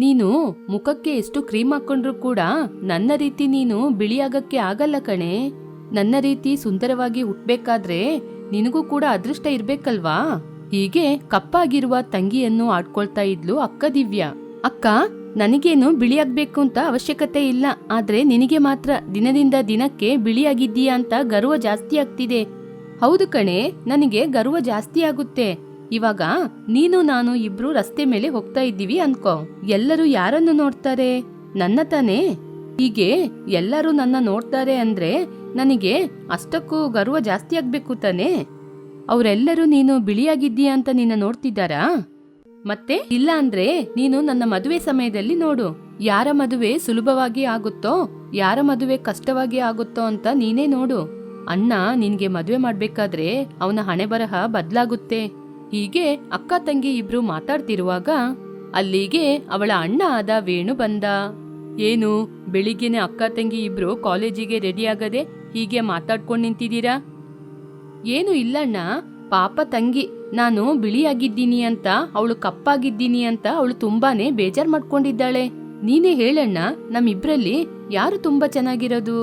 ನೀನು ಮುಖಕ್ಕೆ ಎಷ್ಟು ಕ್ರೀಮ್ ಹಾಕೊಂಡ್ರು ಕೂಡ ನನ್ನ ರೀತಿ ನೀನು ಬಿಳಿಯಾಗಕ್ಕೆ ಆಗಲ್ಲ ಕಣೆ. ನನ್ನ ರೀತಿ ಸುಂದರವಾಗಿ ಹುಟ್ಬೇಕಾದ್ರೆ ನಿನಗೂ ಕೂಡ ಅದೃಷ್ಟ ಇರ್ಬೇಕಲ್ವಾ? ಹೀಗೆ ಕಪ್ಪಾಗಿರುವ ತಂಗಿಯನ್ನು ಆಡ್ಕೊಳ್ತಾ ಇದ್ಲು ಅಕ್ಕ ದಿವ್ಯಾ. ಅಕ್ಕ, ನನಗೇನು ಬಿಳಿಯಾಗಬೇಕು ಅಂತ ಅವಶ್ಯಕತೆ ಇಲ್ಲ. ಆದ್ರೆ ನಿನಗೆ ಮಾತ್ರ ದಿನದಿಂದ ದಿನಕ್ಕೆ ಬಿಳಿಯಾಗಿದ್ದೀಯಾ ಅಂತ ಗರ್ವ ಜಾಸ್ತಿ ಆಗ್ತಿದೆ. ಹೌದು ಕಣೆ, ನನಗೆ ಗರ್ವ ಜಾಸ್ತಿ ಆಗುತ್ತೆ. ಇವಾಗ ನೀನು ನಾನು ಇಬ್ರು ರಸ್ತೆ ಮೇಲೆ ಹೋಗ್ತಾ ಇದ್ದೀವಿ ಅನ್ಕೋ. ಎಲ್ಲರೂ ಯಾರನ್ನು ನೋಡ್ತಾರೆ? ನನ್ನ ತಾನೇ. ಹೀಗೆ ಎಲ್ಲರೂ ನನ್ನ ನೋಡ್ತಾರೆ ಅಂದ್ರೆ ನನಗೆ ಅಷ್ಟಕ್ಕೂ ಗರ್ವ ಜಾಸ್ತಿ ಆಗ್ಬೇಕು ತಾನೇ. ಅವರೆಲ್ಲರೂ ನೀನು ಬಿಳಿಯಾಗಿದ್ದೀಯಾ ಅಂತ ನಿನ್ನ ನೋಡ್ತಿದ್ದಾರಾ? ಮತ್ತೆ ಇಲ್ಲ ಅಂದ್ರೆ ನೀನು ನನ್ನ ಮದುವೆ ಸಮಯದಲ್ಲಿ ನೋಡು. ಯಾರ ಮದುವೆ ಸುಲಭವಾಗಿ ಆಗುತ್ತೋ, ಯಾರ ಮದುವೆ ಕಷ್ಟವಾಗಿ ಆಗುತ್ತೋ ಅಂತ ನೀನೇ ನೋಡು. ಅಣ್ಣ ನಿನ್ಗೆ ಮದುವೆ ಮಾಡ್ಬೇಕಾದ್ರೆ ಅವನ ಹಣೆ ಬರಹ ಬದ್ಲಾಗುತ್ತೆ. ಹೀಗೆ ಅಕ್ಕ ತಂಗಿ ಇಬ್ರು ಮಾತಾಡ್ತಿರುವಾಗ ಅಲ್ಲಿಗೆ ಅವಳ ಅಣ್ಣ ಆದ ವೇಣು ಬಂದ. ಏನು, ಬೆಳಿಗ್ಗೆನೆ ಅಕ್ಕ ತಂಗಿ ಇಬ್ರು ಕಾಲೇಜಿಗೆ ರೆಡಿ ಆಗದೆ ಹೀಗೆ ಮಾತಾಡ್ಕೊಂಡ್ ನಿಂತಿದ್ದೀರಾ? ಏನು ಇಲ್ಲಣ್ಣ, ಪಾಪ ತಂಗಿ, ನಾನು ಬಿಳಿಯಾಗಿದ್ದೀನಿ ಅಂತ, ಅವಳು ಕಪ್ಪಾಗಿದ್ದೀನಿ ಅಂತ ಅವಳು ತುಂಬಾನೇ ಬೇಜಾರ್ ಮಾಡ್ಕೊಂಡಿದ್ದಾಳೆ. ನೀನೇ ಹೇಳಣ್ಣ, ನಮ್ಮಿಬ್ರಲ್ಲಿ ಯಾರು ತುಂಬಾ ಚೆನ್ನಾಗಿರೋದು?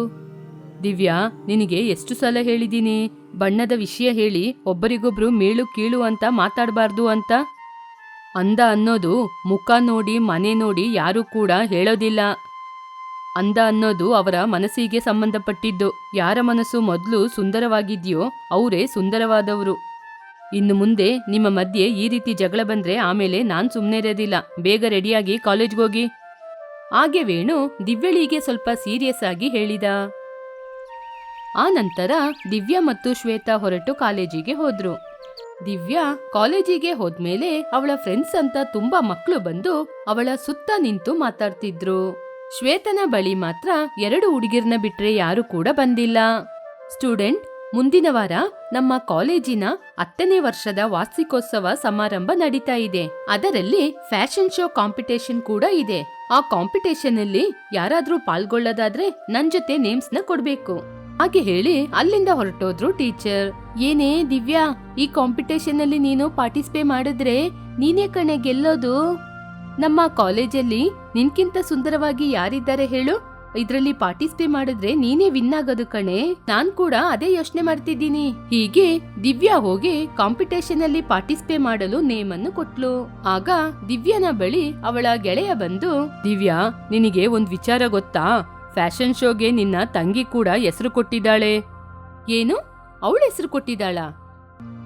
ದಿವ್ಯಾ, ನಿನಗೆ ಎಷ್ಟು ಸಲ ಹೇಳಿದ್ದೀನಿ ಬಣ್ಣದ ವಿಷಯ ಹೇಳಿ ಒಬ್ಬರಿಗೊಬ್ರು ಮೇಳು ಕೀಳು ಅಂತ ಮಾತಾಡಬಾರ್ದು ಅಂತ? ಅಂದ ಅನ್ನೋದು ಮುಖ ನೋಡಿ, ಮನೆ ನೋಡಿ ಯಾರು ಕೂಡ ಹೇಳೋದಿಲ್ಲ. ಅಂದ ಅನ್ನೋದು ಅವರ ಮನಸ್ಸಿಗೆ ಸಂಬಂಧಪಟ್ಟಿದ್ದು. ಯಾರ ಮನಸ್ಸು ಮೊದಲು ಸುಂದರವಾಗಿದೆಯೋ ಅವರೇ ಸುಂದರವಾದವರು. ಇನ್ನು ಮುಂದೆ ನಿಮ್ಮ ಮಧ್ಯೆ ಈ ರೀತಿ ಜಗಳ ಬಂದ್ರೆ ಆಮೇಲೆ ನಾನು ಸುಮ್ಮನೆ ಇರೋದಿಲ್ಲ. ಬೇಗ ರೆಡಿಯಾಗಿ ಕಾಲೇಜ್ಗೋಗಿ. ಹಾಗೆ ವೇಣು ದಿವ್ಯಳಿಗೆ ಸ್ವಲ್ಪ ಸೀರಿಯಸ್ ಆಗಿ ಹೇಳಿದ. ಆ ನಂತರ ದಿವ್ಯಾ ಮತ್ತು ಶ್ವೇತಾ ಹೊರಟು ಕಾಲೇಜಿಗೆ ಹೋದ್ರು. ದಿವ್ಯಾ ಕಾಲೇಜಿಗೆ ಹೋದ್ಮೇಲೆ ಅವಳ ಫ್ರೆಂಡ್ಸ್ ಅಂತ ತುಂಬಾ ಮಕ್ಕಳು ಬಂದು ಅವಳ ಸುತ್ತ ನಿಂತು ಮಾತಾಡ್ತಿದ್ರು. ಶ್ವೇತನ ಬಳಿ ಮಾತ್ರ ಎರಡು ಹುಡುಗಿರ್ನ ಬಿಟ್ರೆ ಯಾರು ಕೂಡ ಬಂದಿಲ್ಲ. ಸ್ಟೂಡೆಂಟ್, ಮುಂದಿನ ವಾರ ನಮ್ಮ ಕಾಲೇಜಿನ ಹತ್ತನೇ ವರ್ಷದ ವಾರ್ಷಿಕೋತ್ಸವ ಸಮಾರಂಭ ನಡೀತಾ ಇದೆ. ಅದರಲ್ಲಿ ಫ್ಯಾಷನ್ ಶೋ ಕಾಂಪಿಟೇಷನ್ ಕೂಡ ಇದೆ. ಆ ಕಾಂಪಿಟೇಷನ್ ಅಲ್ಲಿ ಯಾರಾದ್ರೂ ಪಾಲ್ಗೊಳ್ಳೋದಾದ್ರೆ ನನ್ ಜೊತೆ ನೇಮ್ಸ್ನ ಕೊಡ್ಬೇಕು. ಹಾಗೆ ಹೇಳಿ ಅಲ್ಲಿಂದ ಹೊರಟೋದ್ರು ಟೀಚರ್. ಏನೇ ದಿವ್ಯಾ, ಈ ಕಾಂಪಿಟೇಷನ್ ಅಲ್ಲಿ ನೀನು ಪಾರ್ಟಿಸಿಪೇಟ್ ಮಾಡಿದ್ರೆ ನೀನೇ ಕಣೆ ಗೆಲ್ಲೋದು. ನಮ್ಮ ಕಾಲೇಜಲ್ಲಿ ನಿನ್ಕಿಂತ ಸುಂದರವಾಗಿ ಯಾರಿದ್ದಾರೆ ಹೇಳು. ಇದ್ರಲ್ಲಿ ಪಾರ್ಟಿಸಿಪೇಟ್ ಮಾಡಿದ್ರೆ ನೀನೇ ವಿನ್ ಆಗೋದು ಕಣೆ. ನಾನ್ ಕೂಡ ಅದೇ ಯೋಚನೆ ಮಾಡ್ತಿದ್ದೀನಿ. ಹೀಗೆ ದಿವ್ಯಾ ಹೋಗಿ ಕಾಂಪಿಟೇಷನ್ ಅಲ್ಲಿ ಪಾರ್ಟಿಸಿಪೇಟ್ ಮಾಡಲು ನೇಮ್ ಅನ್ನು ಕೊಟ್ಲು. ಆಗ ದಿವ್ಯಾನ ಬಳಿ ಅವಳ ಗೆಳೆಯ ಬಂದು, ದಿವ್ಯಾ, ನಿನಗೆ ಒಂದ್ ವಿಚಾರ ಗೊತ್ತಾ? ಫ್ಯಾಷನ್ ಶೋಗೆ ನಿನ್ನ ತಂಗಿ ಕೂಡ ಹೆಸರು ಕೊಟ್ಟಿದ್ದಾಳೆ. ಏನು? ಅವಳ ಹೆಸರು ಕೊಟ್ಟಿದ್ದಾಳ?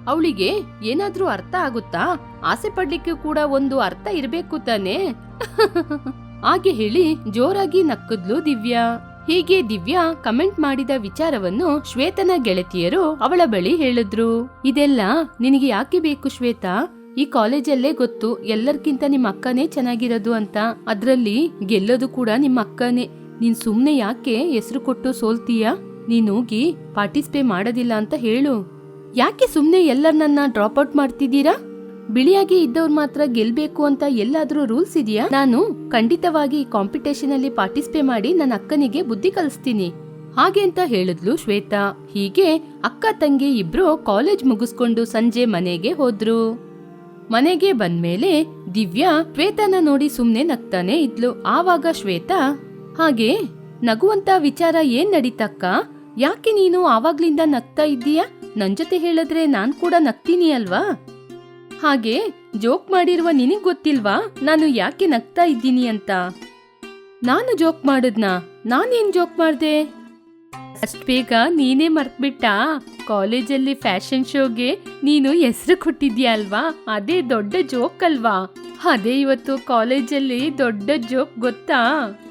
ಅವಳಿಗೆ ಏನಾದ್ರೂ ಅರ್ಥ ಆಗುತ್ತಾ? ಆಸೆ ಪಡ್ಲಿಕ್ಕೆ ಕೂಡ ಒಂದು ಅರ್ಥ ಇರಬೇಕು ತಾನೆ? ಹಾಗೆ ಹೇಳಿ ಜೋರಾಗಿ ನಕ್ಕದ್ಲು ದಿವ್ಯಾ. ಹೀಗೆ ದಿವ್ಯಾ ಕಮೆಂಟ್ ಮಾಡಿದ ವಿಚಾರವನ್ನು ಶ್ವೇತನ ಗೆಳತಿಯರು ಅವಳ ಬಳಿ ಹೇಳಿದ್ರು. ಇದೆಲ್ಲ ನಿನಗೆ ಯಾಕೆ ಬೇಕು ಶ್ವೇತಾ? ಈ ಕಾಲೇಜಲ್ಲೇ ಗೊತ್ತು ಎಲ್ಲರ್ಕಿಂತ ನಿಮ್ಮ ಅಕ್ಕನೇ ಚೆನ್ನಾಗಿರೋದು ಅಂತ. ಅದ್ರಲ್ಲಿ ಗೆಲ್ಲೋದು ಕೂಡ ನಿಮ್ಮ ಅಕ್ಕನೇ. ನೀನ್ ಸುಮ್ನೆ ಯಾಕೆ ಹೆಸರು ಕೊಟ್ಟು ಸೋಲ್ತೀಯಾ? ನೀನ್ ಹೋಗಿ ಪಾರ್ಟಿಸಿಪೇಟ್ ಮಾಡೋದಿಲ್ಲ ಅಂತ ಹೇಳು. ಯಾಕೆ ಸುಮ್ನೆ ಎಲ್ಲರನ್ನ ಡ್ರಾಪ್ ಔಟ್ ಮಾಡ್ತಿದ್ದೀರಾ? ಬಿಳಿಯಾಗಿ ಇದ್ದವ್ರು ಮಾತ್ರ ಗೆಲ್ಬೇಕು ಅಂತ ಎಲ್ಲಾದ್ರೂ ರೂಲ್ಸ್ ಇದೆಯಾ? ನಾನು ಖಂಡಿತವಾಗಿ ಕಾಂಪಿಟೇಷನ್ ಅಲ್ಲಿ ಪಾರ್ಟಿಸಿಪೇ ಮಾಡಿ ನನ್ನ ಅಕ್ಕನಿಗೆ ಬುದ್ಧಿ ಕಲಿಸ್ತೀನಿ. ಹಾಗೆ ಅಂತ ಹೇಳಿದ್ಲು ಶ್ವೇತಾ. ಹೀಗೆ ಅಕ್ಕ ತಂಗಿ ಇಬ್ರು ಕಾಲೇಜ್ ಮುಗಿಸ್ಕೊಂಡು ಸಂಜೆ ಮನೆಗೆ ಹೋದ್ರು. ಮನೆಗೆ ಬಂದ್ಮೇಲೆ ದಿವ್ಯಾ ಶ್ವೇತನ ನೋಡಿ ಸುಮ್ನೆ ನಗ್ತಾನೆ ಇದ್ಲು. ಆವಾಗ ಶ್ವೇತಾ ಹಾಗೆ ನಗುವಂತ ವಿಚಾರ ಏನ್ ನಡೀತಕ್ಕ? ಯಾಕೆ ನೀನು ಆವಾಗ್ಲಿಂದ ನಗ್ತಾ ಇದ್ದೀಯಾ? ನನ್ ಜೊತೆ ಹೇಳಿದ್ರೆ ನಾನ್ ಕೂಡ ನಗ್ತೀನಿ ಅಲ್ವಾ? ಹಾಗೆ ಜೋಕ್ ಮಾಡಿರುವ ನಿನಗ್ ಗೊತ್ತಿಲ್ವಾ? ನಾನು ಯಾಕೆ ನಗ್ತಾ ಇದ್ದೀನಿ ಅಂತ? ನಾನು ಜೋಕ್ ಮಾಡಿದ್ನಾ? ನಾನೇನ್ ಜೋಕ್ ಮಾಡ್ದೆ? ಅಷ್ಟ್ ಬೇಗ ನೀನೇ ಮರ್ತ್ಬಿಟ್ಟ? ಕಾಲೇಜಲ್ಲಿ ಫ್ಯಾಷನ್ ಶೋಗೆ ನೀನು ಹೆಸರು ಕೊಟ್ಟಿದ್ಯಾ ಅಲ್ವಾ ಅದೇ ದೊಡ್ಡ ಜೋಕ್ ಅಲ್ವಾ ಅದೇ ಇವತ್ತು ಕಾಲೇಜಲ್ಲಿ ದೊಡ್ಡ ಜೋಕ್ ಗೊತ್ತಾ?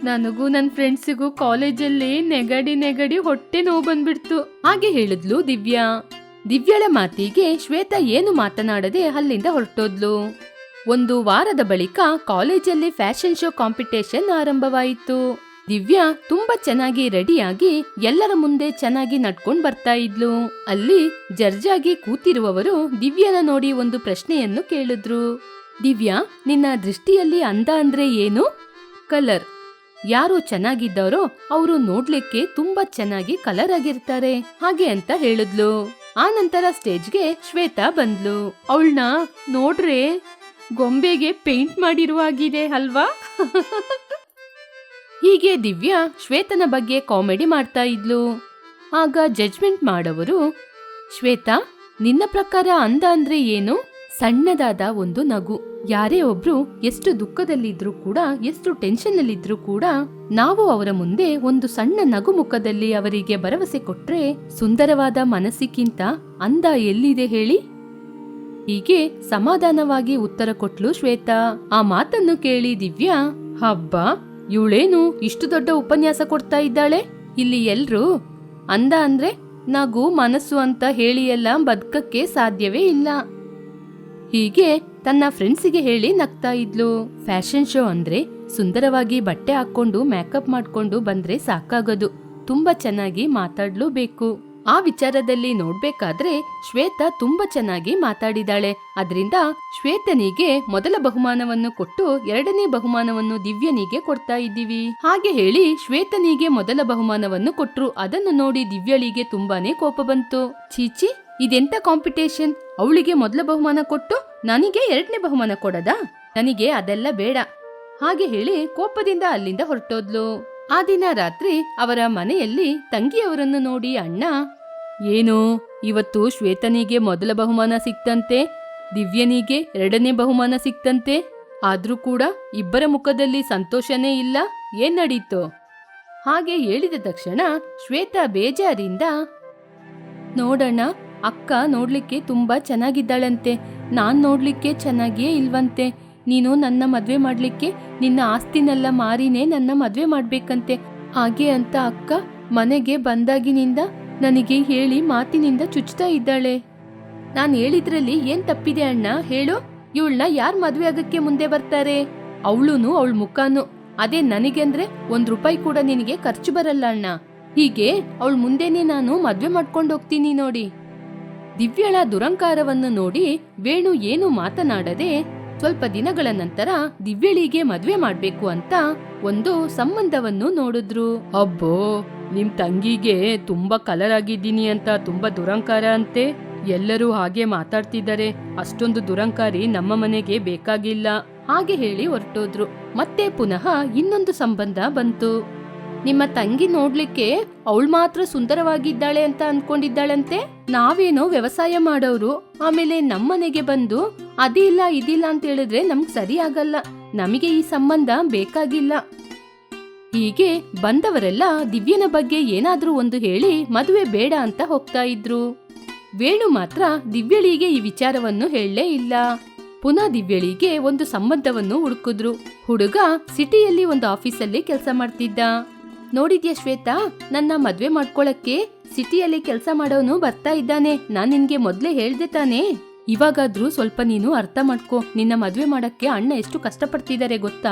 ನನಗೂ ನನ್ನ ಫ್ರೆಂಡ್ಸಿಗೂ ಕಾಲೇಜಲ್ಲಿ ನೆಗಡಿ ನೆಗಡಿ ಹೊಟ್ಟೆ ನೋವು ಬಂದ್ಬಿಡ್ತು. ಹಾಗೆ ಹೇಳಿದ್ಲು ದಿವ್ಯಾ. ದಿವ್ಯಳ ಮಾತಿಗೆ ಶ್ವೇತಾ ಏನು ಮಾತನಾಡದೆ ಅಲ್ಲಿಂದ ಹೊರಟೋದ್ಲು. ಒಂದು ವಾರದ ಬಳಿಕ ಕಾಲೇಜಲ್ಲಿ ಫ್ಯಾಷನ್ ಶೋ ಕಾಂಪಿಟೇಷನ್ ಆರಂಭವಾಯಿತು. ದಿವ್ಯಾ ತುಂಬಾ ಚೆನ್ನಾಗಿ ರೆಡಿಯಾಗಿ ಎಲ್ಲರ ಮುಂದೆ ಚೆನ್ನಾಗಿ ನಡ್ಕೊಂಡ್ ಬರ್ತಾ ಇದ್ಲು. ಅಲ್ಲಿ ಜರ್ಜಾಗಿ ಕೂತಿರುವವರು ದಿವ್ಯನ ನೋಡಿ ಒಂದು ಪ್ರಶ್ನೆಯನ್ನು ಕೇಳಿದ್ರು. ದಿವ್ಯಾ, ನಿನ್ನ ದೃಷ್ಟಿಯಲ್ಲಿ ಅಂದ ಅಂದ್ರೆ ಏನು? ಕಲರ್. ಯಾರು ಚೆನ್ನಾಗಿದ್ದಾರೋ ಅವರು ನೋಡ್ಲಿಕ್ಕೆ ತುಂಬಾ ಚೆನ್ನಾಗಿ ಕಲರ್ ಆಗಿರ್ತಾರೆ, ಹಾಗೆ ಅಂತ ಹೇಳಿದ್ಲು. ಆ ನಂತರ ಸ್ಟೇಜ್ಗೆ ಶ್ವೇತಾ ಬಂದ್ಲು. ಅವಳನ್ನ ನೋಡ್ರೆ, ಗೊಂಬೆಗೆ ಪೇಂಟ್ ಮಾಡಿರುವ ಹಾಗಿದೆ ಅಲ್ವಾ? ಹೀಗೆ ದಿವ್ಯಾ ಶ್ವೇತನ ಬಗ್ಗೆ ಕಾಮಿಡಿ ಮಾಡ್ತಾ ಇದ್ಲು. ಆಗ ಜಡ್ಜ್ಮೆಂಟ್ ಮಾಡೋವರು, ಶ್ವೇತಾ, ನಿನ್ನ ಪ್ರಕಾರ ಅಂದ ಅಂದ್ರೆ ಏನು? ಸಣ್ಣದಾದ ಒಂದು ನಗು. ಯಾರೇ ಒಬ್ರು ಎಷ್ಟು ದುಃಖದಲ್ಲಿದ್ರು ಕೂಡ, ಎಷ್ಟು ಟೆನ್ಷನ್ ಅಲ್ಲಿದ್ರು ಕೂಡ, ನಾವು ಅವರ ಮುಂದೆ ಒಂದು ಸಣ್ಣ ನಗು ಮುಖದಲ್ಲಿ ಅವರಿಗೆ ಭರವಸೆ ಕೊಟ್ರೆ ಸುಂದರವಾದ ಮನಸ್ಸಿಗಿಂತ ಅಂದ ಎಲ್ಲಿದೆ ಹೇಳಿ? ಹೀಗೆ ಸಮಾಧಾನವಾಗಿ ಉತ್ತರ ಕೊಟ್ಲು ಶ್ವೇತಾ. ಆ ಮಾತನ್ನು ಕೇಳಿ ದಿವ್ಯಾ, ಹಬ್ಬ ಇವಳೇನು ಇಷ್ಟು ದೊಡ್ಡ ಉಪನ್ಯಾಸ ಕೊಡ್ತಾ ಇದ್ದಾಳೆ? ಇಲ್ಲಿ ಎಲ್ರು, ಅಂದ ಅಂದ್ರೆ, ನಗು ಮನಸ್ಸು ಅಂತ ಹೇಳಿ ಎಲ್ಲ ಬದುಕಕ್ಕೆ ಸಾಧ್ಯವೇ ಇಲ್ಲ. ಹೀಗೆ ತನ್ನ ಫ್ರೆಂಡ್ಸಿಗೆ ಹೇಳಿ ನಗ್ತಾ ಇದ್ಲು. ಫ್ಯಾಷನ್ ಶೋ ಅಂದ್ರೆ ಸುಂದರವಾಗಿ ಬಟ್ಟೆ ಹಾಕೊಂಡು ಮೇಕಪ್ ಮಾಡ್ಕೊಂಡು ಬಂದ್ರೆ ಸಾಕಾಗೋದು. ತುಂಬಾ ಚೆನ್ನಾಗಿ ಮಾತಾಡ್ಲೂಬೇಕು ಆ ವಿಚಾರದಲ್ಲಿ ನೋಡ್ಬೇಕಾದ್ರೆ ಶ್ವೇತಾ ತುಂಬಾ ಚೆನ್ನಾಗಿ ಮಾತಾಡಿದಾಳೆ. ಅದರಿಂದ ಶ್ವೇತನಿಗೆ ಮೊದಲ ಬಹುಮಾನವನ್ನು ಕೊಟ್ಟು ಎರಡನೇ ಬಹುಮಾನವನ್ನು ದಿವ್ಯನಿಗೆ ಕೊಡ್ತಾ ಇದ್ದೀವಿ. ಹಾಗೆ ಹೇಳಿ ಶ್ವೇತನಿಗೆ ಮೊದಲ ಬಹುಮಾನವನ್ನು ಕೊಟ್ರು. ಅದನ್ನು ನೋಡಿ ದಿವ್ಯಳಿಗೆ ತುಂಬಾನೇ ಕೋಪ ಬಂತು. ಚೀಚಿ ಇದೆಂತ ಕಾಂಪಿಟೇಷನ್? ಅವಳಿಗೆ ಮೊದಲ ಬಹುಮಾನ ಕೊಟ್ಟು ನನಗೆ ಎರಡನೇ ಬಹುಮಾನ ಕೊಡದಾ? ನನಗೆ ಅದೆಲ್ಲ ಬೇಡ. ಹಾಗೆ ಹೇಳಿ ಕೋಪದಿಂದ ಅಲ್ಲಿಂದ ಹೊರಟೋದ್ಲು. ಆ ದಿನ ರಾತ್ರಿ ಅವರ ಮನೆಯಲ್ಲಿ ತಂಗಿಯವರನ್ನು ನೋಡಿ, ಅಣ್ಣ, ಏನು? ಇವತ್ತು ಶ್ವೇತನಿಗೆ ಮೊದಲ ಬಹುಮಾನ ಸಿಕ್ತಂತೆ, ದಿವ್ಯನಿಗೆ ಎರಡನೇ ಬಹುಮಾನ ಸಿಕ್ತಂತೆ? ಆದ್ರೂ ಕೂಡ ಇಬ್ಬರ ಮುಖದಲ್ಲಿ ಸಂತೋಷನೇ ಇಲ್ಲ? ಏನ್ ನಡೀತು? ಹಾಗೆ ಹೇಳಿದ ತಕ್ಷಣ ಶ್ವೇತಾ ಬೇಜಾರಿಂದ, ನೋಡಣ್ಣ, ಅಕ್ಕ ನೋಡ್ಲಿಕ್ಕೆ ತುಂಬಾ ಚೆನ್ನಾಗಿದ್ದಾಳಂತೆ. ನಾನ್ ನೋಡ್ಲಿಕ್ಕೆ ಚೆನ್ನಾಗಿಯೇ ಇಲ್ವಂತೆ. ನೀನು ನನ್ನ ಮದ್ವೆ ಮಾಡ್ಲಿಕ್ಕೆ ನಿನ್ನ ಆಸ್ತಿನೆಲ್ಲ ಮಾರಿನೇ ನನ್ನ ಮದ್ವೆ ಮಾಡ್ಬೇಕಂತೆ. ಹಾಗೆ ಅಂತ ಅಕ್ಕ ಮನೆಗೆ ಬಂದಾಗಿನಿಂದ ನನಗೆ ಹೇಳಿ ಮಾತಿನಿಂದ ಚುಚ್ತಾ ಇದ್ದಾಳೆ. ನಾನು ಹೇಳಿದ್ರಲ್ಲಿ ಏನ್ ತಪ್ಪಿದೆ ಅಣ್ಣ? ಹೇಳು. ಇವಳನ್ನ ಯಾರ್ ಮದ್ವೆ ಆಗಕ್ಕೆ ಮುಂದೆ ಬರ್ತಾರೆ? ಅವಳುನು ಅವಳ ಮುಖಾನು. ಅದೇ ನನಗೆಂದ್ರೆ ಒಂದ್ ರೂಪಾಯಿ ಕೂಡ ನಿನಗೆ ಖರ್ಚು ಬರಲ್ಲ ಅಣ್ಣ. ಹೀಗೆ ಅವಳ ಮುಂದೆನೆ ನಾನು ಮದ್ವೆ ಮಾಡ್ಕೊಂಡು ಹೋಗ್ತೀನಿ ನೋಡಿ. ದಿವ್ಯಳ ದುರಂಕಾರವನ್ನು ನೋಡಿ ವೇಣು ಏನು ಮಾತನಾಡದೆ ಸ್ವಲ್ಪ ದಿನಗಳ ನಂತರ ದಿವ್ಯಳಿಗೆ ಮದ್ವೆ ಮಾಡ್ಬೇಕು ಅಂತ ಒಂದು ಸಂಬಂಧವನ್ನು ನೋಡಿದ್ರು. ಅಬ್ಬೋ ನಿಮ್ ತಂಗಿಗೆ ತುಂಬಾ ಕಲರ್ ಆಗಿದ್ದೀನಿ ಅಂತ ತುಂಬಾ ದುರಂಕಾರ ಅಂತೆ. ಎಲ್ಲರೂ ಹಾಗೆ ಮಾತಾಡ್ತಿದ್ದಾರೆ. ಅಷ್ಟೊಂದು ದುರಂಕಾರಿ ನಮ್ಮ ಮನೆಗೆ ಬೇಕಾಗಿಲ್ಲ. ಹಾಗೆ ಹೇಳಿ ಹೊರಟೋದ್ರು. ಮತ್ತೆ ಪುನಃ ಇನ್ನೊಂದು ಸಂಬಂಧ ಬಂತು. ನಿಮ್ಮ ತಂಗಿ ನೋಡ್ಲಿಕ್ಕೆ ಅವಳು ಮಾತ್ರ ಸುಂದರವಾಗಿದ್ದಾಳೆ ಅಂತ ಅನ್ಕೊಂಡಿದ್ದಾಳಂತೆ? ನಾವೇನೋ ವ್ಯವಸಾಯ ಮಾಡೋರು, ಆಮೇಲೆ ನಮ್ಮನೆಗೆ ಬಂದು ಅದಿಲ್ಲ ಇದಿಲ್ಲ ಅಂತ ಹೇಳಿದ್ರೆ ನಮ್ಗ್ ಸರಿ ಆಗಲ್ಲ ನಮಗೆ ಈ ಸಂಬಂಧ ಬೇಕಾಗಿಲ್ಲ. ಹೀಗೆ ಬಂದವರೆಲ್ಲ ದಿವ್ಯನ ಬಗ್ಗೆ ಏನಾದ್ರೂ ಒಂದು ಹೇಳಿ ಮದುವೆ ಬೇಡ ಅಂತ ಹೋಗ್ತಾ ಇದ್ರು. ವೇಣು ಮಾತ್ರ ದಿವ್ಯಳಿಗೆ ಈ ವಿಚಾರವನ್ನು ಹೇಳಲೇ ಇಲ್ಲ. ಪುನಃ ದಿವ್ಯಳಿಗೆ ಒಂದು ಸಂಬಂಧವನ್ನು ಹುಡುಕಿದ್ರು. ಹುಡುಗ ಸಿಟಿಯಲ್ಲಿ ಒಂದು ಆಫೀಸಲ್ಲಿ ಕೆಲಸ ಮಾಡ್ತಿದ್ದ. ನೋಡಿದ್ಯಾ ಶ್ವೇತಾ? ನನ್ನ ಮದ್ವೆ ಮಾಡ್ಕೊಳಕ್ಕೆ ಸಿಟಿಯಲ್ಲಿ ಕೆಲಸ ಮಾಡೋನು ಬರ್ತಾ ಇದ್ದಾನೆ. ನಾನ್ ನಿನ್ಗೆ ಮೊದ್ಲೇ ಹೇಳ್ದೆ ತಾನೇ. ಇವಾಗಾದ್ರೂ ಸ್ವಲ್ಪ ನೀನು ಅರ್ಥ ಮಾಡ್ಕೋ. ನಿನ್ನ ಮದ್ವೆ ಮಾಡಕ್ಕೆ ಅಣ್ಣ ಎಷ್ಟು ಕಷ್ಟಪಡ್ತಿದ್ದಾರೆ ಗೊತ್ತಾ?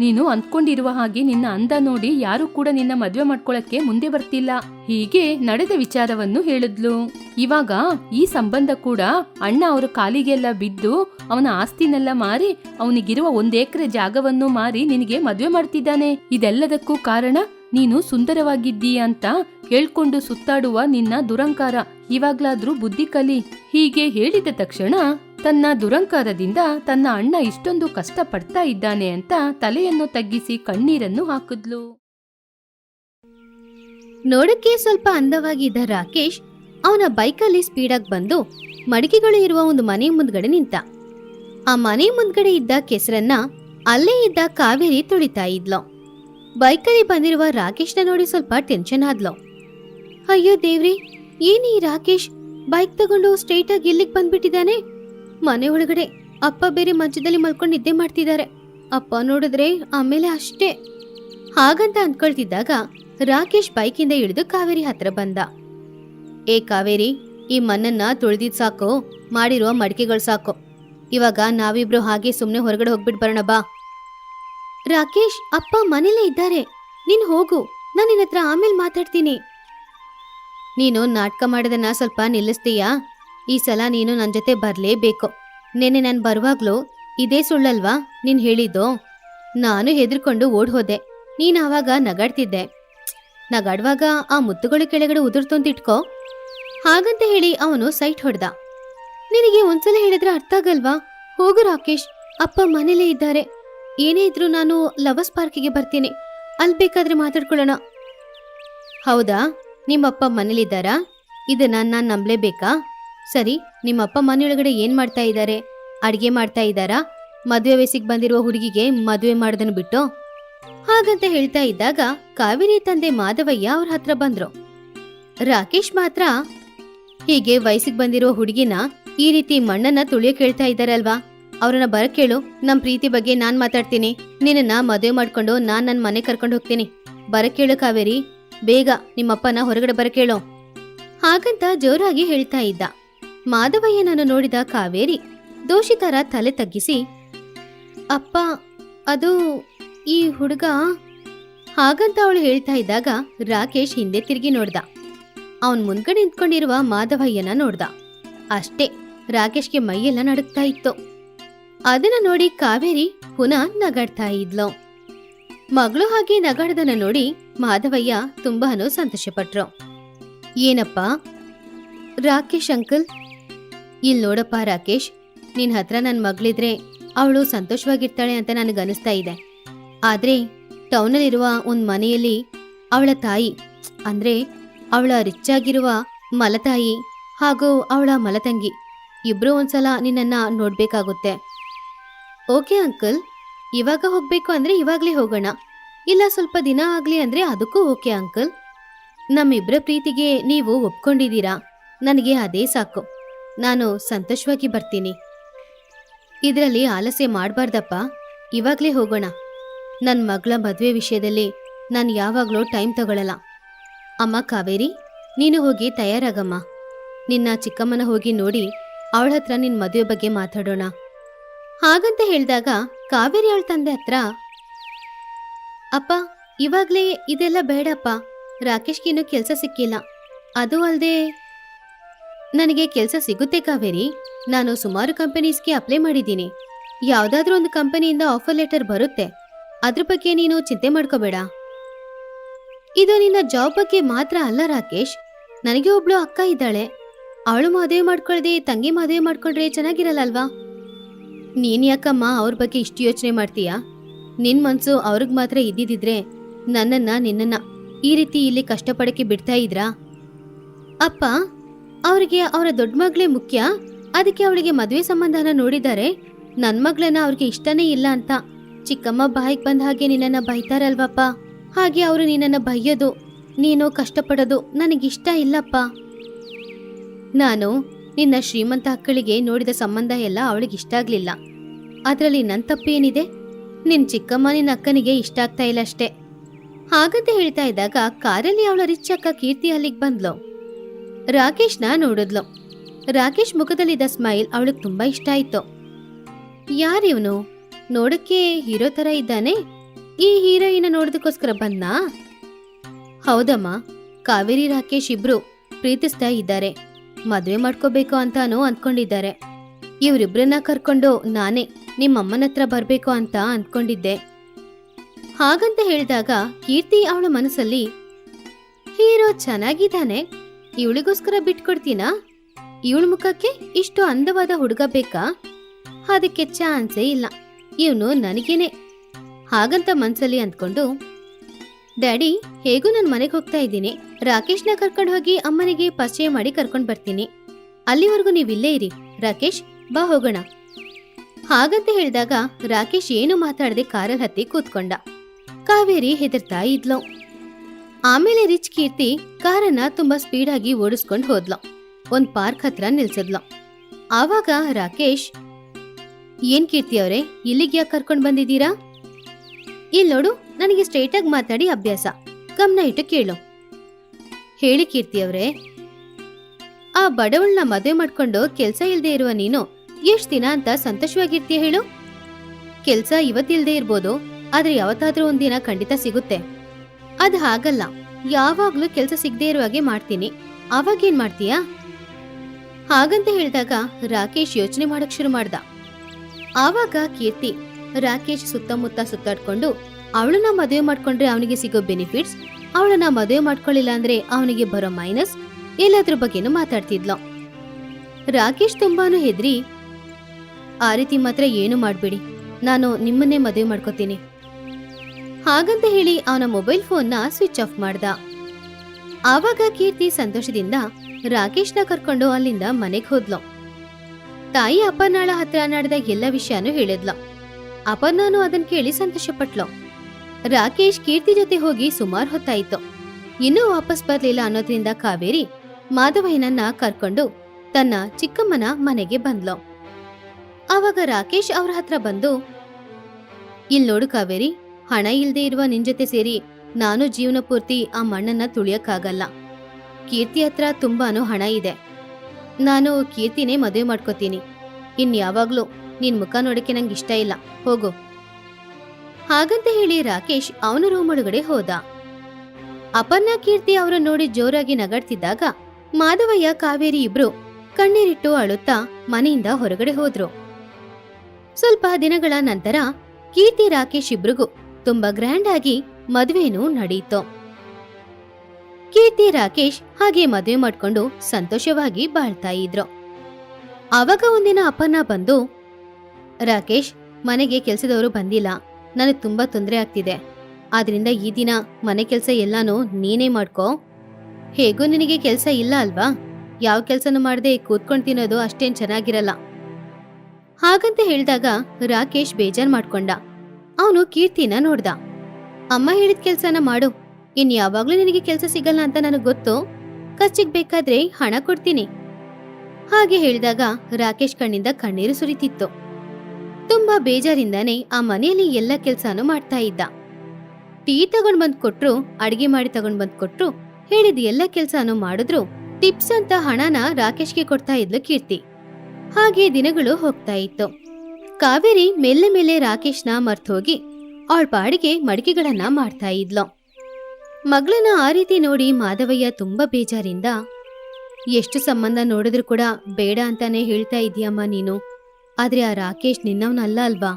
ನೀನು ಅಂದ್ಕೊಂಡಿರುವ ಹಾಗೆ ನಿನ್ನ ಅಂದ ನೋಡಿ ಯಾರು ಕೂಡ ನಿನ್ನ ಮದ್ವೆ ಮಾಡ್ಕೊಳಕ್ಕೆ ಮುಂದೆ ಬರ್ತಿಲ್ಲ. ಹೀಗೆ ನಡೆದ ವಿಚಾರವನ್ನು ಹೇಳಿದ್ಲು. ಇವಾಗ ಈ ಸಂಬಂಧ ಕೂಡ ಅಣ್ಣ ಅವರ ಕಾಲಿಗೆಲ್ಲ ಬಿದ್ದು ಅವನ ಆಸ್ತಿನೆಲ್ಲ ಮಾರಿ ಅವನಿಗಿರುವ ಒಂದ್ ಎಕರೆ ಜಾಗವನ್ನು ಮಾರಿ ನಿನಗೆ ಮದ್ವೆ ಮಾಡ್ತಿದ್ದಾನೆ. ಇದೆಲ್ಲದಕ್ಕೂ ಕಾರಣ ನೀನು ಸುಂದರವಾಗಿದ್ದೀಯ ಅಂತ ಹೇಳ್ಕೊಂಡು ಸುತ್ತಾಡುವ ನಿನ್ನ ದುರಂಕಾರ. ಇವಾಗ್ಲಾದ್ರೂ ಬುದ್ಧಿ ಕಲಿ. ಹೀಗೆ ಹೇಳಿದ ತಕ್ಷಣ ತನ್ನ ದುರಂಕಾರದಿಂದ ತನ್ನ ಅಣ್ಣ ಇಷ್ಟೊಂದು ಕಷ್ಟಪಡ್ತಾ ಇದ್ದಾನೆ ಅಂತ ತಲೆಯನ್ನು ತಗ್ಗಿಸಿ ಕಣ್ಣೀರನ್ನು ಹಾಕಿದ್ಲು. ನೋಡಕ್ಕೆ ಸ್ವಲ್ಪ ಅಂದವಾಗಿದ್ದ ರಾಕೇಶ್ ಅವನ ಬೈಕಲ್ಲಿ ಸ್ಪೀಡಾಗಿ ಬಂದು ಮಡಿಕೆಗಳು ಇರುವ ಒಂದು ಮನೆ ಮುಂದ್ಗಡೆ ನಿಂತ. ಆ ಮನೆ ಮುಂದ್ಗಡೆ ಇದ್ದ ಕೆಸರನ್ನ ಅಲ್ಲೇ ಇದ್ದ ಕಾವೇರಿ ತೊಳಿತಾ ಇದ್ಲು. ಬೈಕಲ್ಲಿ ಬಂದಿರುವ ರಾಕೇಶ್ನ ನೋಡಿ ಸ್ವಲ್ಪ ಟೆನ್ಷನ್ ಆದ್ಲು. ಅಯ್ಯೋ ದೇವ್ರಿ, ಏನೇ ರಾಕೇಶ್? ಬೈಕ್ ತಗೊಂಡು ಸ್ಟ್ರೈಟ್ ಆಗಿ ಇಲ್ಲಿಗೆ ಬಂದ್ಬಿಟ್ಟಿದ್ದಾನೆ? ಮನೆ ಒಳಗಡೆ ಅಪ್ಪ ಬೇರೆ ಮಂಚದಲ್ಲಿ ಮಲ್ಕೊಂಡು ನಿದ್ದೆ ಮಾಡ್ತಿದ್ದಾರೆ. ಅಪ್ಪ ನೋಡಿದ್ರೆ ಆಮೇಲೆ ಅಷ್ಟೇ. ಹಾಗಂತ ಅಂದ್ಕೊಳ್ತಿದ್ದಾಗ ರಾಕೇಶ್ ಬೈಕಿಂದ ಇಳಿದು ಕಾವೇರಿ ಹತ್ರ ಬಂದ. ಏ ಕಾವೇರಿ, ಈ ಮಣ್ಣನ್ನ ತುಳಿದಿದ್ ಸಾಕು ಮಾಡಿರುವ ಮಡಿಕೆಗಳು ಸಾಕು. ಇವಾಗ ನಾವಿಬ್ರು ಹಾಗೆ ಸುಮ್ಮನೆ ಹೊರಗಡೆ ಹೋಗ್ಬಿಟ್ಟು ಬರೋಣ ಬಾ. ರಾಕೇಶ್, ಅಪ್ಪ ಮನೇಲೇ ಇದ್ದಾರೆ. ನೀನ್ ಹೋಗು. ನಾನು ನಿನ್ನ ಹತ್ರ ಆಮೇಲೆ ಮಾತಾಡ್ತೀನಿ. ನೀನು ನಾಟಕ ಮಾಡೋದನ್ನ ಸ್ವಲ್ಪ ನಿಲ್ಲಿಸ್ತೀಯಾ? ಈ ಸಲ ನೀನು ನನ್ನ ಜೊತೆ ಬರಲೇಬೇಕು. ನೆನ್ನೆ ನಾನು ಬರುವಾಗ್ಲೂ ಇದೇ ಸುಳ್ಳಲ್ವಾ ನೀನ್ ಹೇಳಿದ್ದು? ನಾನು ಹೆದರ್ಕೊಂಡು ಓಡ್ ಹೋದೆ ನೀನ್ ಆವಾಗ ನಗಾಡ್ತಿದ್ದೆ. ನಗಾಡುವಾಗ ಆ ಮುತ್ತುಗಳ ಕೆಳಗಡೆ ಉದುರ್ತು ಹಾಗಂತ ಹೇಳಿ ಅವನು ಸೈಟ್ ಹೊಡೆದ. ನಿನಗೆ ಒಂದ್ಸಲ ಹೇಳಿದ್ರೆ ಅರ್ಥ ಆಗಲ್ವಾ? ಹೋಗು ರಾಕೇಶ್, ಅಪ್ಪ ಮನೇಲೇ ಇದ್ದಾರೆ. ಏನೇ ಇದ್ರೂ ನಾನು ಲವರ್ಸ್ ಪಾರ್ಕಿಗೆ ಬರ್ತೀನಿ. ಅಲ್ಲಿ ಬೇಕಾದ್ರೆ ಮಾತಾಡ್ಕೊಳ್ಳೋಣ. ಹೌದಾ? ನಿಮ್ಮಪ್ಪ ಮನೇಲಿದ್ದಾರಾ? ಇದನ್ನ ನಾನು ನಂಬಲೇಬೇಕಾ? ಸರಿ, ನಿಮ್ಮಪ್ಪ ಮನೆಯೊಳಗಡೆ ಏನ್ ಮಾಡ್ತಾ ಇದ್ದಾರೆ? ಅಡಿಗೆ ಮಾಡ್ತಾ ಇದ್ದಾರಾ? ಮದುವೆ ವಯಸ್ಸಿಗೆ ಬಂದಿರುವ ಹುಡುಗಿಗೆ ಮದುವೆ ಮಾಡದನ್ನು ಬಿಟ್ಟು? ಹಾಗಂತ ಹೇಳ್ತಾ ಇದ್ದಾಗ ಕಾವೇರಿ ತಂದೆ ಮಾಧವಯ್ಯ ಅವ್ರ ಹತ್ರ ಬಂದ್ರು. ರಾಕೇಶ್ ಮಾತ್ರ, ಹೀಗೆ ವಯಸ್ಸಿಗೆ ಬಂದಿರುವ ಹುಡುಗಿನ ಈ ರೀತಿ ಮಣ್ಣನ್ನ ತುಳಿಯೋ ಹೇಳ್ತಾ ಇದ್ದಾರಲ್ವಾ ಅವ್ರನ್ನ ಬರ ಕೇಳು, ನಮ್ ಪ್ರೀತಿ ಬಗ್ಗೆ ನಾನ್ ಮಾತಾಡ್ತೀನಿ. ನಿನ್ನನ್ನ ಮದುವೆ ಮಾಡ್ಕೊಂಡು ನಾನ್ ನನ್ನ ಮನೆ ಕರ್ಕೊಂಡು ಹೋಗ್ತೀನಿ. ಬರ ಕೇಳು ಕಾವೇರಿ. ಬೇಗ ನಿಮ್ಮಪ್ಪನ ಹೊರಗಡೆ ಬರ ಕೇಳು. ಹಾಗಂತ ಜೋರಾಗಿ ಹೇಳ್ತಾ ಇದ್ದ. ಮಾಧವಯ್ಯನನ್ನು ನೋಡಿದ ಕಾವೇರಿ ದೋಷಿತರ ತಲೆ ತಗ್ಗಿಸಿ, ಅಪ್ಪ, ಅದು ಈ ಹುಡುಗ ಹಾಗಂತ ಅವಳು ಹೇಳ್ತಾ ಇದ್ದಾಗ ರಾಕೇಶ್ ಹಿಂದೆ ತಿರುಗಿ ನೋಡ್ದ. ಅವನ್ ಮುಂದ್ಗಡೆ ನಿಂತ್ಕೊಂಡಿರುವ ಮಾಧವಯ್ಯನ ನೋಡ್ದ. ಅಷ್ಟೇ, ರಾಕೇಶ್ಗೆ ಮೈಯೆಲ್ಲ ನಡುಕ್ತಾ ಇತ್ತು. ಅದನ್ನ ನೋಡಿ ಕಾವೇರಿ ಪುನಃ ನಗಾಡ್ತಾ ಇದ್ಲು. ಮಗಳು ಹಾಗೆ ನಗಾಡದನ್ನ ನೋಡಿ ಮಾಧವಯ್ಯ ತುಂಬಾನು ಸಂತೋಷಪಟ್ರು. ಏನಪ್ಪ, ರಾಕೇಶ್ ಅಂಕಲ್ ಇಲ್ ನೋಡಪ್ಪ ರಾಕೇಶ್ ನಿನ್ನ ಹತ್ರ ನನ್ನ ಮಗಳಿದ್ರೆ ಅವಳು ಸಂತೋಷವಾಗಿರ್ತಾಳೆ ಅಂತ ನನಗನ್ನಿಸ್ತಾ ಇದೆ. ಆದ್ರೆ ಟೌನಲ್ಲಿರುವ ಒಂದು ಮನೆಯಲ್ಲಿ ಅವಳ ತಾಯಿ, ಅಂದ್ರೆ ಅವಳ ರಿಚ್ ಆಗಿರುವ ಮಲತಾಯಿ ಹಾಗೂ ಅವಳ ಮಲತಂಗಿ ಇಬ್ಬರೂ ಒಂದ್ಸಲ ನಿನ್ನನ್ನು ನೋಡಬೇಕಾಗುತ್ತೆ. ಓಕೆ ಅಂಕಲ್, ಇವಾಗ ಹೋಗಬೇಕು ಅಂದ್ರೆ ಇವಾಗಲೇ ಹೋಗೋಣ. ಇಲ್ಲ ಸ್ವಲ್ಪ ದಿನ ಆಗಲಿ ಅಂದ್ರೆ ಅದಕ್ಕೂ ಓಕೆ ಅಂಕಲ್. ನಮ್ಮಿಬ್ರ ಪ್ರೀತಿಗೆ ನೀವು ಒಪ್ಕೊಂಡಿದ್ದೀರಾ? ನನಗೆ ಅದೇ ಸಾಕು. ನಾನು ಸಂತೋಷವಾಗಿ ಬರ್ತೀನಿ. ಇದರಲ್ಲಿ ಆಲಸ್ಯ ಮಾಡಬಾರ್ದಪ್ಪ. ಇವಾಗಲೇ ಹೋಗೋಣ. ನನ್ನ ಮಗಳ ಮದುವೆ ವಿಷಯದಲ್ಲಿ ನಾನು ಯಾವಾಗಲೂ ಟೈಮ್ ತಗೊಳ್ಳಲ್ಲ ಅಮ್ಮ ಕಾವೇರಿ, ನೀನು ಹೋಗಿ ತಯಾರಾಗಮ್ಮ. ನಿನ್ನ ಚಿಕ್ಕಮ್ಮನ ಹೋಗಿ ನೋಡಿ ಅವಳ ಹತ್ರ ನಿನ್ನ ಮದುವೆ ಬಗ್ಗೆ ಮಾತಾಡೋಣ. ಹಾಗಂತ ಹೇಳಿದಾಗ ಕಾವೇರಿ ಅವಳ ತಂದೆ ಹತ್ರ, ಅಪ್ಪ, ಇವಾಗಲೇ ಇದೆಲ್ಲ ಬೇಡಪ್ಪ. ರಾಕೇಶ್ಗಿನ್ನೂ ಕೆಲಸ ಸಿಕ್ಕಿಲ್ಲ. ಅದು ಅಲ್ಲದೆ ನನಗೆ ಕೆಲಸ ಸಿಗುತ್ತೆ ಕಾವೇರಿ. ನಾನು ಸುಮಾರು ಕಂಪನೀಸ್ಗೆ ಅಪ್ಲೈ ಮಾಡಿದ್ದೀನಿ. ಯಾವುದಾದ್ರೂ ಒಂದು ಕಂಪನಿಯಿಂದ ಆಫರ್ ಲೆಟರ್ ಬರುತ್ತೆ. ಅದ್ರ ಬಗ್ಗೆ ನೀನು ಚಿಂತೆ ಮಾಡ್ಕೋಬೇಡ. ಇದು ನಿನ್ನ ಜಾಬ್ ಬಗ್ಗೆ ಮಾತ್ರ ಅಲ್ಲ ರಾಕೇಶ್. ನನಗೆ ಒಬ್ಳು ಅಕ್ಕ ಇದ್ದಾಳೆ. ಅವಳು ಮದುವೆ ಮಾಡ್ಕೊಳ್ದೆ, ತಂಗಿ ಮದುವೆ ಮಾಡ್ಕೊಂಡ್ರೆ ಚೆನ್ನಾಗಿರಲ್ಲಲ್ವಾ? ನೀನ್ ಯಾಕಮ್ಮ ಅವ್ರ ಬಗ್ಗೆ ಇಷ್ಟು ಯೋಚನೆ ಮಾಡ್ತೀಯಾ? ನಿನ್ ಮನ್ಸು ಅವ್ರಿಗೆ ಮಾತ್ರ ಇದ್ದಿದ್ರೆ ನನ್ನನ್ನ ನಿನ್ನನ್ನ ಈ ರೀತಿ ಇಲ್ಲಿ ಕಷ್ಟಪಡಕ್ಕೆ ಬಿಡ್ತಾ ಇದ್ರಾ? ಅಪ್ಪ ಅವ್ರಿಗೆ ಅವರ ದೊಡ್ಡ ಮಗಳೇ ಮುಖ್ಯ. ಅದಕ್ಕೆ ಅವಳಿಗೆ ಮದುವೆ ಸಂಬಂಧನ ನೋಡಿದ್ದಾರೆ ನನ್ ಮಗಳನ್ನ ಅವ್ರಿಗೆ ಇಷ್ಟನೇ ಇಲ್ಲ ಅಂತ. ಚಿಕ್ಕಮ್ಮ ಬಾಯಿಗೆ ಬಂದ ಹಾಗೆ ನಿನ್ನನ್ನ ಬೈತಾರಲ್ವಪ್ಪ. ಹಾಗೆ ಅವರು ನಿನ್ನನ್ನ ಬೈಯೋದು, ನೀನು ಕಷ್ಟಪಡೋದು ನನಗಿಷ್ಟ ಇಲ್ಲಪ್ಪ. ನಾನು ನಿನ್ನ ಶ್ರೀಮಂತ ಅಕ್ಕಳಿಗೆ ನೋಡಿದ ಸಂಬಂಧ ಎಲ್ಲ ಅವಳಿಗೆ ಇಷ್ಟ ಆಗ್ಲಿಲ್ಲ. ಅದರಲ್ಲಿ ನನ್ ತಪ್ಪೇನಿದೆ? ನಿನ್ ಚಿಕ್ಕಮ್ಮ ನಿನ್ನ ಅಕ್ಕನಿಗೆ ಇಷ್ಟ ಆಗ್ತಾ ಇಲ್ಲ ಅಷ್ಟೇ. ಹಾಗಂತ ಹೇಳ್ತಾ ಇದ್ದಾಗ ಕಾರಲ್ಲಿ ಅವಳ ರಿಚ್ ಅಕ್ಕ ಕೀರ್ತಿ ಅಲ್ಲಿಗೆ ಬಂದ್ಲು. ರಾಕೇಶ್ನ ನೋಡಿದ್ಲು. ರಾಕೇಶ್ ಮುಖದಲ್ಲಿದ್ದ ಸ್ಮೈಲ್ ಅವಳಿಗೆ ತುಂಬಾ ಇಷ್ಟ ಆಯ್ತು. ಯಾರಿವನು ನೋಡಕ್ಕೆ ಹೀರೋ ತರ ಇದ್ದಾನೆ? ಈ ಹೀರೋಯಿನ ನೋಡೋದಕ್ಕೋಸ್ಕರ ಬಂದ ಹೌದಮ್ಮ, ಕಾವೇರಿ ರಾಕೇಶ್ ಇಬ್ರು ಪ್ರೀತಿಸ್ತಾ ಇದ್ದಾರೆ. ಮದುವೆ ಮಾಡ್ಕೋಬೇಕು ಅಂತಾನೂ ಅಂದ್ಕೊಂಡಿದ್ದಾರೆ. ಇವರಿಬ್ಬರನ್ನ ಕರ್ಕೊಂಡು ನಾನೇ ನಿಮ್ಮಮ್ಮನ ಹತ್ರ ಬರ್ಬೇಕು ಅಂತ ಅಂದ್ಕೊಂಡಿದ್ದೆ. ಹಾಗಂತ ಹೇಳಿದಾಗ ಕೀರ್ತಿ ಅವಳ ಮನಸ್ಸಲ್ಲಿ, ಹೀರೋ ಚೆನ್ನಾಗಿದ್ದಾನೆ ಇವಳಿಗೋಸ್ಕರ ಬಿಟ್ಕೊಡ್ತೀನಾ? ಇವಳ ಮುಖಕ್ಕೆ ಇಷ್ಟು ಅಂದವಾದ ಹುಡುಗ ಬೇಕಾ? ಅದಕ್ಕೆ ಚಾನ್ಸೇ ಇಲ್ಲ. ಇವನು ನನಗೇನೆ. ಹಾಗಂತ ಮನ್ಸಲ್ಲಿ ಅಂದ್ಕೊಂಡು, ಡ್ಯಾಡಿ, ಹೇಗೂ ನಾನು ಮನೆಗೆ ಹೋಗ್ತಾ ಇದ್ದೀನಿ. ರಾಕೇಶ್ನ ಕರ್ಕೊಂಡು ಹೋಗಿ ಅಮ್ಮನಿಗೆ ಪರಿಚಯ ಮಾಡಿ ಕರ್ಕೊಂಡು ಬರ್ತೀನಿ. ಅಲ್ಲಿವರೆಗೂ ನೀವಿಲ್ಲೇ ಇರಿ. ರಾಕೇಶ್, ಬಾ ಹೋಗೋಣ. ಹಾಗಂತ ಹೇಳಿದಾಗ ರಾಕೇಶ್ ಏನು ಮಾತಾಡದೆ ಕಾರಲ್ಲಿ ಹತ್ತಿ ಕೂತ್ಕೊಂಡ. ಕಾವೇರಿ ಹೆದರ್ತಾ ಇದ್ಲು. ಆಮೇಲೆ ರಿಚ್ ಕೀರ್ತಿ ಕಾರನ್ನ ತುಂಬಾ ಸ್ಪೀಡ್ ಆಗಿ ಓಡಿಸ್ಕೊಂಡು ಹೋದ್ಲ. ಒಂದ್ ಪಾರ್ಕ್ ಹತ್ರ ನಿಲ್ಸಿದ್ಲ. ಆವಾಗ ರಾಕೇಶ್, ಏನ್ ಕೀರ್ತಿ ಅವ್ರೆ, ಇಲ್ಲಿಗೆ ಯಾಕೆ ಕರ್ಕೊಂಡ್ ಬಂದಿದ್ದೀರಾ? ಇಲ್ಲಿ ನೋಡು, ನನಗೆ ಸ್ಟ್ರೈಟ್ ಆಗಿ ಮಾತಾಡಿ ಅಭ್ಯಾಸ. ಗಮನ ಇಟ್ಟು ಕೇಳು. ಹೇಳಿ ಕೀರ್ತಿ ಅವ್ರೆ, ಆ ಬಡವಳನ್ನ ಮದುವೆ ಮಾಡ್ಕೊಂಡು ಕೆಲ್ಸ ಇಲ್ದೇ ಇರುವ ನೀನು ಎಷ್ಟ್ ದಿನ ಅಂತ ಸಂತೋಷವಾಗಿರ್ತೀಯ ಹೇಳು? ಕೆಲ್ಸ ಇವತ್ತಿಲ್ದೇ ಇರ್ಬೋದು, ಆದ್ರೆ ಯಾವತ್ತಾದ್ರೂ ಒಂದಿನ ಖಂಡಿತ ಸಿಗುತ್ತೆ. ಅದ್ ಹಾಗಲ್ಲ. ಯಾವಾಗ್ಲೂ ಕೆಲಸ ಸಿಗದೆ ಇರುವ ಹಾಗೆ ಮಾಡ್ತೀನಿ. ಅವಾಗೇನ್ ಮಾಡ್ತೀಯಾ? ಹಾಗಂತ ಹೇಳಿದಾಗ ರಾಕೇಶ್ ಯೋಚನೆ ಮಾಡಕ್ ಶುರು ಮಾಡ್ದ. ಆವಾಗ ಕೀರ್ತಿ ರಾಕೇಶ್ ಸುತ್ತಮುತ್ತ ಸುತ್ತಾಡ್ಕೊಂಡು, ಅವಳನ್ನ ಮದುವೆ ಮಾಡ್ಕೊಂಡ್ರೆ ಅವನಿಗೆ ಸಿಗೋ ಬೆನಿಫಿಟ್ಸ್ ಅವಳನ್ನ ಮದುವೆ ಮಾಡ್ಕೊಳ್ಳಿಲ್ಲ ಅಂದ್ರೆ ಅವನಿಗೆ ಬರೋ ಮೈನಸ್ ಎಲ್ಲದ್ರ ಬಗ್ಗೆನೂ ಮಾತಾಡ್ತಿದ್ಲು. ರಾಕೇಶ್ ತುಂಬಾನು ಹೆದ್ರಿ, ಆ ರೀತಿ ಮಾತ್ರ ಏನು ಮಾಡ್ಬೇಡಿ. ನಾನು ನಿಮ್ಮನ್ನೇ ಮದುವೆ ಮಾಡ್ಕೋತೀನಿ. ಹಾಗಂತ ಹೇಳಿ ಅವನ ಮೊಬೈಲ್ ಫೋನ್ನ ಸ್ವಿಚ್ ಆಫ್ ಮಾಡ್ದ. ಆವಾಗ ಕೀರ್ತಿ ಸಂತೋಷದಿಂದ ರಾಕೇಶ್ನ ಕರ್ಕೊಂಡು ಅಲ್ಲಿಂದ ಮನೆಗೆ ಹೋದ್ಲು. ತಾಯಿ ಅಪರ್ನಾಳ ಹತ್ರ ನಡೆದ ಎಲ್ಲ ವಿಷಯನೂ ಹೇಳಿದ್ಲು. ಅಪರ್ಣಾನು ಅದನ್ ಕೇಳಿ ಸಂತೋಷಪಟ್ಲು. ರಾಕೇಶ್ ಕೀರ್ತಿ ಜೊತೆ ಹೋಗಿ ಸುಮಾರು ಹೊತ್ತಾಯಿತು. ಇನ್ನೂ ವಾಪಸ್ ಬರ್ಲಿಲ್ಲ ಅನ್ನೋದ್ರಿಂದ ಕಾವೇರಿ ಮಾಧವಯ್ಯನನ್ನ ಕರ್ಕೊಂಡು ತನ್ನ ಚಿಕ್ಕಮ್ಮನ ಮನೆಗೆ ಬಂದ್ಲು. ಆವಾಗ ರಾಕೇಶ್ ಅವ್ರ ಹತ್ರ ಬಂದು ಇಲ್ ನೋಡು ಕಾವೇರಿ ಹಣ ಇಲ್ಲದೆ ಇರುವ ನಿನ್ ಜೊತೆ ಸೇರಿ ನಾನು ಜೀವನ ಪೂರ್ತಿ ಆ ಮಣ್ಣನ್ನ ತುಳಿಯಕ್ಕಾಗಲ್ಲ. ಕೀರ್ತಿ ಹತ್ರ ತುಂಬಾನು ಹಣ ಇದೆ. ನಾನು ಕೀರ್ತಿನೇ ಮದುವೆ ಮಾಡ್ಕೋತೀನಿ. ಇನ್ ಯಾವಾಗ್ಲೂ ನಿನ್ ಮುಖ ನೋಡಕ್ಕೆ ನಂಗೆ ಇಷ್ಟ ಇಲ್ಲ. ಹೋಗು. ಹಾಗಂತ ಹೇಳಿ ರಾಕೇಶ್ ಅವನ ರೂಮ್ ಒಳಗಡೆ ಹೋದ. ಅಪರ್ಣ ಕೀರ್ತಿ ಅವರ ನೋಡಿ ಜೋರಾಗಿ ನಗಾಡ್ತಿದ್ದಾಗ ಮಾಧವಯ್ಯ, ಕಾವೇರಿ ಇಬ್ರು ಕಣ್ಣೀರಿಟ್ಟು ಅಳುತ್ತಾ ಮನೆಯಿಂದ ಹೊರಗಡೆ ಹೋದ್ರು. ಸ್ವಲ್ಪ ದಿನಗಳ ನಂತರ ಕೀರ್ತಿ ರಾಕೇಶ್ ಇಬ್ರಿಗೂ ತುಂಬಾ ಗ್ರ್ಯಾಂಡ್ ಆಗಿ ಮದುವೆನೂ ನಡೆಯಿತು ಕೀರ್ತಿ, ರಾಕೇಶ್ ಹಾಗೆ ಮದುವೆ ಮಾಡ್ಕೊಂಡು ಸಂತೋಷವಾಗಿ ಬಾಳ್ತಾ ಇದ್ರು. ಆವಾಗ ಒಂದಿನ ಅಪ್ಪನ ಬಂದು, ರಾಕೇಶ್, ಮನೆಗೆ ಕೆಲಸದವರು ಬಂದಿಲ್ಲ. ನನಗೆ ತುಂಬಾ ತೊಂದರೆ ಆಗ್ತಿದೆ. ಆದ್ರಿಂದ ಈ ದಿನ ಮನೆ ಕೆಲಸ ಎಲ್ಲಾನು ನೀನೇ ಮಾಡ್ಕೋ. ಹೇಗೂ ನಿನಗೆ ಕೆಲಸ ಇಲ್ಲ ಅಲ್ವಾ? ಯಾವ ಕೆಲಸನೂ ಮಾಡದೆ ಕೂತ್ಕೊಂಡು ತಿನ್ನೋದು ಅಷ್ಟೇನ್ ಚೆನ್ನಾಗಿರಲ್ಲ. ಹಾಗಂತ ಹೇಳಿದಾಗ ರಾಕೇಶ್ ಬೇಜಾರ್ ಮಾಡ್ಕೊಂಡ. ಅವನು ಕೀರ್ತಿನ ನೋಡ್ದ. ಅಮ್ಮ ಹೇಳಿದ ಕೆಲ್ಸನ ಮಾಡು. ಇನ್ ಯಾವಾಗ್ಲೂ ನಿನಗೆ ಕೆಲಸ ಸಿಗಲ್ಲ ಅಂತ ನನಗೆ ಗೊತ್ತು. ಖರ್ಚಿಗ್ ಬೇಕಾದ್ರೆ ಹಣ ಕೊಡ್ತೀನಿ. ಹಾಗೆ ಹೇಳಿದಾಗ ರಾಕೇಶ್ ಕಣ್ಣಿಂದ ಕಣ್ಣೀರು ಸುರಿತಿತ್ತು. ತುಂಬಾ ಬೇಜಾರಿಂದಾನೆ ಆ ಮನೆಯಲ್ಲಿ ಎಲ್ಲ ಕೆಲ್ಸಾನು ಮಾಡ್ತಾ ಇದ್ದ. ಟೀ ತಗೊಂಡ್ ಬಂದ್ ಕೊಟ್ರು, ಅಡಿಗೆ ಮಾಡಿ ತಗೊಂಡ್ ಬಂದ್ ಕೊಟ್ರು, ಹೇಳಿದ ಎಲ್ಲ ಕೆಲ್ಸಾನು ಮಾಡಿದ್ರು, ಟಿಪ್ಸ್ ಅಂತ ಹಣನ ರಾಕೇಶ್ಗೆ ಕೊಡ್ತಾ ಇದ್ಲು ಕೀರ್ತಿ. ಹಾಗೆ ದಿನಗಳು ಹೋಗ್ತಾ ಇತ್ತು. ಕಾವೇರಿ ಮೆಲ್ಲೆ ಮೇಲೆ ರಾಕೇಶ್ನ ಮರ್ತೋಗಿ ಅವಳ ಪಾಡಿಗೆ ಮಡಿಕೆಗಳನ್ನ ಮಾಡ್ತಾ ಇದ್ಲು. ಮಗಳನ್ನ ಆ ರೀತಿ ನೋಡಿ ಮಾಧವಯ್ಯ ತುಂಬಾ ಬೇಜಾರಿಂದ, ಎಷ್ಟು ಸಂಬಂಧ ನೋಡಿದ್ರು ಕೂಡ ಬೇಡ ಅಂತಾನೆ ಹೇಳ್ತಾ ಇದೀಯಮ್ಮ ನೀನು, ಆದ್ರೆ ಆ ರಾಕೇಶ್ ನಿನ್ನವನಲ್ಲ ಅಲ್ವಾ?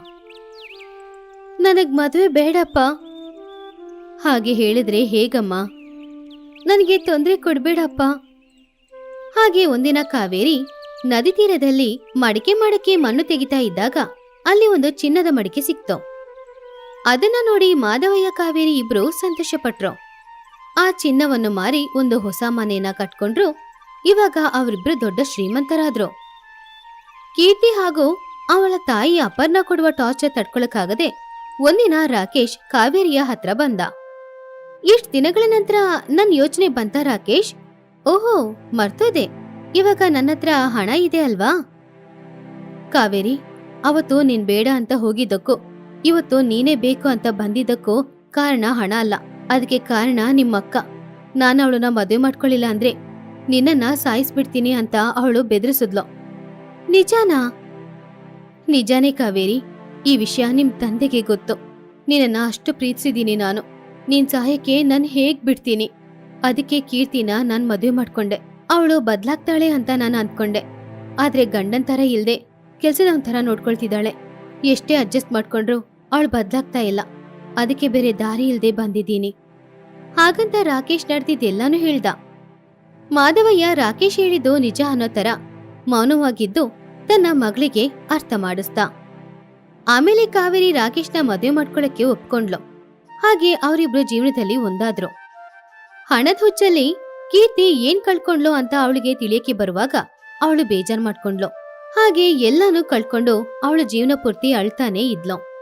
ನನಗ್ ಮದುವೆ ಬೇಡಪ್ಪ. ಹಾಗೆ ಹೇಳಿದ್ರೆ ಹೇಗಮ್ಮ? ನನಗೆ ತೊಂದರೆ ಕೊಡ್ಬೇಡಪ್ಪ. ಹಾಗೆ ಒಂದಿನ ಕಾವೇರಿ ನದಿ ತೀರದಲ್ಲಿ ಮಡಿಕೆ ಮಾಡಕ್ಕೆ ಮಣ್ಣು ತೆಗಿತಾ ಇದ್ದಾಗ ಅಲ್ಲಿ ಒಂದು ಚಿನ್ನದ ಮಡಿಕೆ ಸಿಕ್ತು. ಅದನ್ನ ನೋಡಿ ಮಾಧವಯ್ಯ ಕಾವೇರಿ ಇಬ್ರು ಸಂತೋಷಪಟ್ರು. ಆ ಚಿನ್ನವನ್ನು ಮಾರಿ ಒಂದು ಹೊಸ ಮನೆಯನ್ನ ಕಟ್ಕೊಂಡ್ರು. ಇವಾಗ ಅವರಿಬ್ರು ದೊಡ್ಡ ಶ್ರೀಮಂತರಾದ್ರು. ಕೀರ್ತಿ ಹಾಗೂ ಅವಳ ತಾಯಿ ಅಪರ್ಣ ಕೊಡುವ ಟಾರ್ಚರ್ ತಡ್ಕೊಳಕ್ಕಾಗದೆ ಒಂದಿನ ರಾಕೇಶ್ ಕಾವೇರಿಯ ಹತ್ರ ಬಂದ. ಇಷ್ಟ್ ದಿನಗಳ ನಂತರ ನನ್ ಯೋಚನೆ ಬಂತ ರಾಕೇಶ್? ಓಹೋ, ಮರ್ತೋದೆ. ಇವಾಗ ನನ್ನ ಹತ್ರ ಹಣ ಇದೆ ಅಲ್ವಾ? ಕಾವೇರಿ ಅವತ್ತು ನೀನ್ ಬೇಡ ಅಂತ ಹೋಗಿದ್ದಕ್ಕೂ, ಇವತ್ತು ನೀನೇ ಬೇಕು ಅಂತ ಬಂದಿದ್ದಕ್ಕೂ ಕಾರಣ ಹಣ ಅಲ್ಲ. ಅದಕ್ಕೆ ಕಾರಣ ನಿಮ್ಮಕ್ಕ. ನಾನು ಅವಳನ್ನ ಮದುವೆ ಮಾಡ್ಕೊಳ್ಳಿಲ್ಲ ಅಂದ್ರೆ ನಿನ್ನನ್ನ ಸಾಯಿಸ್ಬಿಡ್ತೀನಿ ಅಂತ ಅವಳು ಬೆದರಿಸಿದ್ಲು. ನಿಜಾನಾ? ನಿಜಾನೇ ಕಾವೇರಿ, ಈ ವಿಷಯ ನಿಮ್ ತಂದೆಗೆ ಗೊತ್ತು. ನಿನ್ನನ್ನ ಅಷ್ಟು ಪ್ರೀತಿಸಿದೀನಿ ನಾನು. ನಿನ್ ಸಹಾಯಕ್ಕೆ ನನ್ ಹೇಗ್ ಬಿಡ್ತೀನಿ? ಅದಕ್ಕೆ ಕೀರ್ತಿನ ನಾನ್ ಮದುವೆ ಮಾಡ್ಕೊಂಡೆ. ಅವಳು ಬದ್ಲಾಗ್ತಾಳೆ ಅಂತ ನಾನು ಅಂದ್ಕೊಂಡೆ. ಆದ್ರೆ ಗಂಡನ್ ತರ ಇಲ್ದೆ ಕೆಲ್ಸದವನ್ ಒಂಥರ ನೋಡ್ಕೊಳ್ತಿದ್ದಾಳೆ. ಎಷ್ಟೇ ಅಡ್ಜಸ್ಟ್ ಮಾಡ್ಕೊಂಡ್ರು ಅವಳು ಬದ್ಲಾಗ್ತಾ ಇಲ್ಲ. ಅದಕ್ಕೆ ಬೇರೆ ದಾರಿ ಇಲ್ದೆ ಬಂದಿದ್ದೀನಿ. ಹಾಗಂತ ರಾಕೇಶ್ ನಡೆದಿದ್ದೆಲ್ಲಾನು ಹೇಳ್ದ. ಮಾಧವಯ್ಯ ರಾಕೇಶ್ ಹೇಳಿದ್ದು ನಿಜ ಅನ್ನೋ ತರ ಮೌನವಾಗಿದ್ದು ತನ್ನ ಮಗಳಿಗೆ ಅರ್ಥ ಮಾಡಿಸ್ದ. ಆಮೇಲೆ ಕಾವೇರಿ ರಾಕೇಶ್ನ ಮದುವೆ ಮಾಡ್ಕೊಳ್ಳಕ್ಕೆ ಒಪ್ಕೊಂಡ್ಲು ಹಾಗೆ ಅವರಿಬ್ರು ಜೀವನದಲ್ಲಿ ಒಂದಾದ್ರು. ಹಣದ ಹುಚ್ಚಲ್ಲಿ ಕೀರ್ತಿ ಏನ್ ಕಳ್ಕೊಂಡ್ಲು ಅಂತ ಅವಳಿಗೆ ತಿಳಿಯಕ್ಕೆ ಬರುವಾಗ ಅವಳು ಬೇಜಾರ್ ಮಾಡ್ಕೊಂಡ್ಲು ಹಾಗೆ ಎಲ್ಲಾನು ಕಳ್ಕೊಂಡು ಅವಳ ಜೀವನ ಪೂರ್ತಿ ಅಳ್ತಾನೆ ಇದ್ಲು.